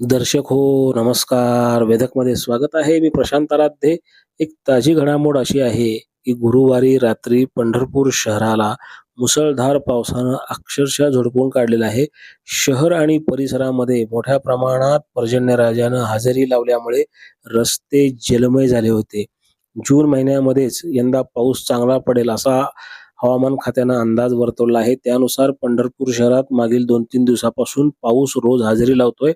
दर्शक हो नमस्कार. वेदकमध्ये स्वागत आहे. मी प्रशांत आराध्ये. एक ताजी घडामोड अशी आहे की गुरुवारी रात्री पंढरपूर शहराला मुसळधार पावसानं अक्षरशः झोडपून काढलेलं आहे. शहर आणि परिसरामध्ये मोठ्या प्रमाणात पर्जन्यराजानं हजेरी लावल्यामुळे रस्ते जलमय झाले होते. जून महिन्यामध्येच यंदा पाऊस चांगला पडेल असा हवामान खात्यानं अंदाज वर्तवला आहे. त्यानुसार पंढरपूर शहरात मागील दोन तीन दिवसापासून पाऊस रोज हजेरी लावतोय.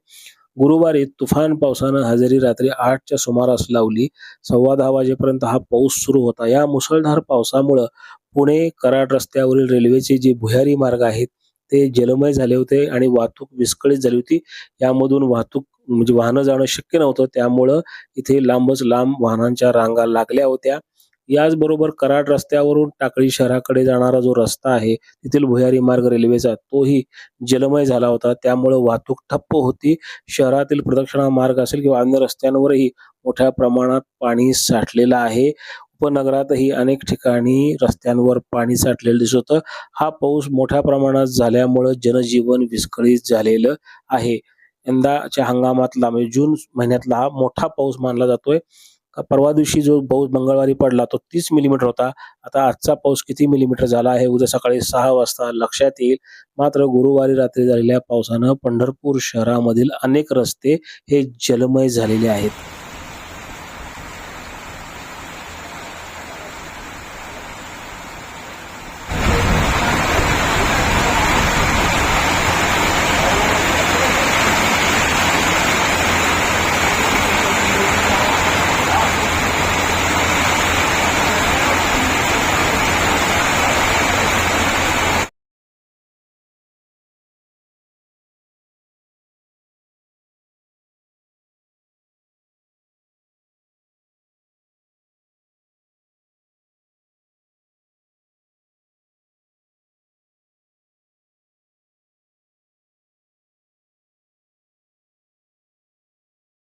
गुरुवारी तुफान पावसानं हजेरी रात्री आठच्या सुमारास लावली. सव्वा दहा वाजेपर्यंत हा पाऊस सुरू होता. या मुसळधार पावसामुळं पुणे कराड रस्त्यावरील रेल्वेचे जे भुयारी मार्ग आहेत ते जलमय झाले होते आणि वाहतूक विस्कळीत झाली होती. यामधून वाहतूक म्हणजे वाहनं जाणं शक्य नव्हतं. त्यामुळं इथे लांबच लांब वाहनांच्या रांगा लागल्या होत्या. याचबरोबर कराड रस्त्यावरून टाकळी शहराकडे जाणारा जो रस्ता आहे तेथील भुयारी मार्ग रेल्वेचा तोही जलमय झाला होता. त्यामुळं वाहतूक ठप्प होती. शहरातील प्रदक्षिणा मार्ग असेल किंवा अन्य रस्त्यांवरही मोठ्या प्रमाणात पाणी साठलेलं आहे. उपनगरातही अनेक ठिकाणी रस्त्यांवर पाणी साठलेलं दिसत होतं. हा पाऊस मोठ्या प्रमाणात झाल्यामुळं जनजीवन विस्कळीत झालेलं आहे. यंदाच्या हंगामातला म्हणजे जून महिन्यातला हा मोठा पाऊस मानला जातोय. परवा दिवशी जो पाऊस मंगळवारी पडला तो तीस मिलीमीटर होता. आता आजचा पाऊस किती मिलीमीटर झाला आहे? उद्या सकाळी सहा वाजता लक्षात येईल. मात्र गुरुवारी रात्री झालेल्या पावसानं पंढरपूर शहरामधील अनेक रस्ते हे जलमय झालेले आहेत.